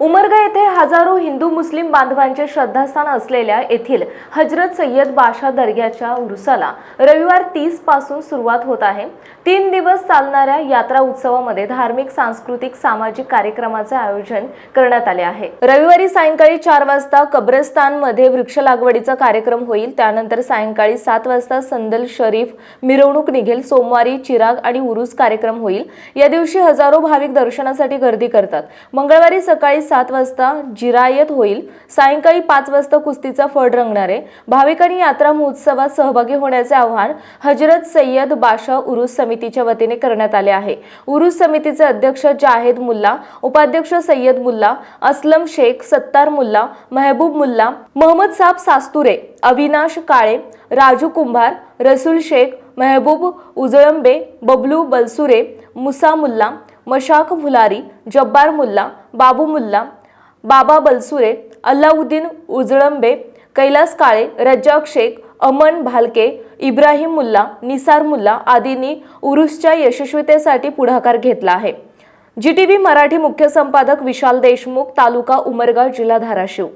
उमरगा येथे हजारो हिंदू मुस्लिम बांधवांचे श्रद्धास्थान असलेल्या येथील हजरत सय्यद बाशा दर्ग्याच्या उरुसाला रविवार तीसपासून सुरुवात होत आहे. तीन दिवस चालणाऱ्या यात्रा उत्सवामध्ये धार्मिक सांस्कृतिक सामाजिक कार्यक्रमाचे आयोजन करण्यात आले आहे. रविवारी सायंकाळी चार वाजता कब्रस्तानमध्ये वृक्ष लागवडीचा कार्यक्रम होईल. त्यानंतर सायंकाळी सात वाजता संदल शरीफ मिरवणूक निघेल. सोमवारी चिराग आणि उरुस कार्यक्रम होईल. या दिवशी हजारो भाविक दर्शनासाठी गर्दी करतात. मंगळवारी सकाळी सात वाजता जिरायत होईल. सायंकाळी पाच वाजता कुस्तीचा फड रंगणार. आहे भाविकांनी यात्रा महोत्सवात सहभागी होण्याचे आवाहन हजरत सय्यद बाशा उरुस समितीच्या वतीने करण्यात आले आहे. उरुस समितीचे अध्यक्ष जाहेद मुल्ला उपाध्यक्ष सय्यद मुल्ला असलम शेख सत्तार मुल्ला महबूब मुल्ला मोहम्मद साब सास्तुरे अविनाश काळे राजू कुंभार रसूल शेख महबूब उजळंबे बबलू बलसुरे मुसा मुल्ला मशाक फुलारी जब्बार मुल्ला बाबू मुल्ला बाबा बलसुरे अल्लाउद्दीन उजळंबे कैलास काळे रज्जाक शेख अमन भालके इब्राहिम मुल्ला निसार मुल्ला आदींनी उरुसच्या यशस्वीतेसाठी पुढाकार घेतला आहे. जी टी व्ही मराठी मुख्य संपादक विशाल देशमुख तालुका उमरगा जिल्हा धाराशिव.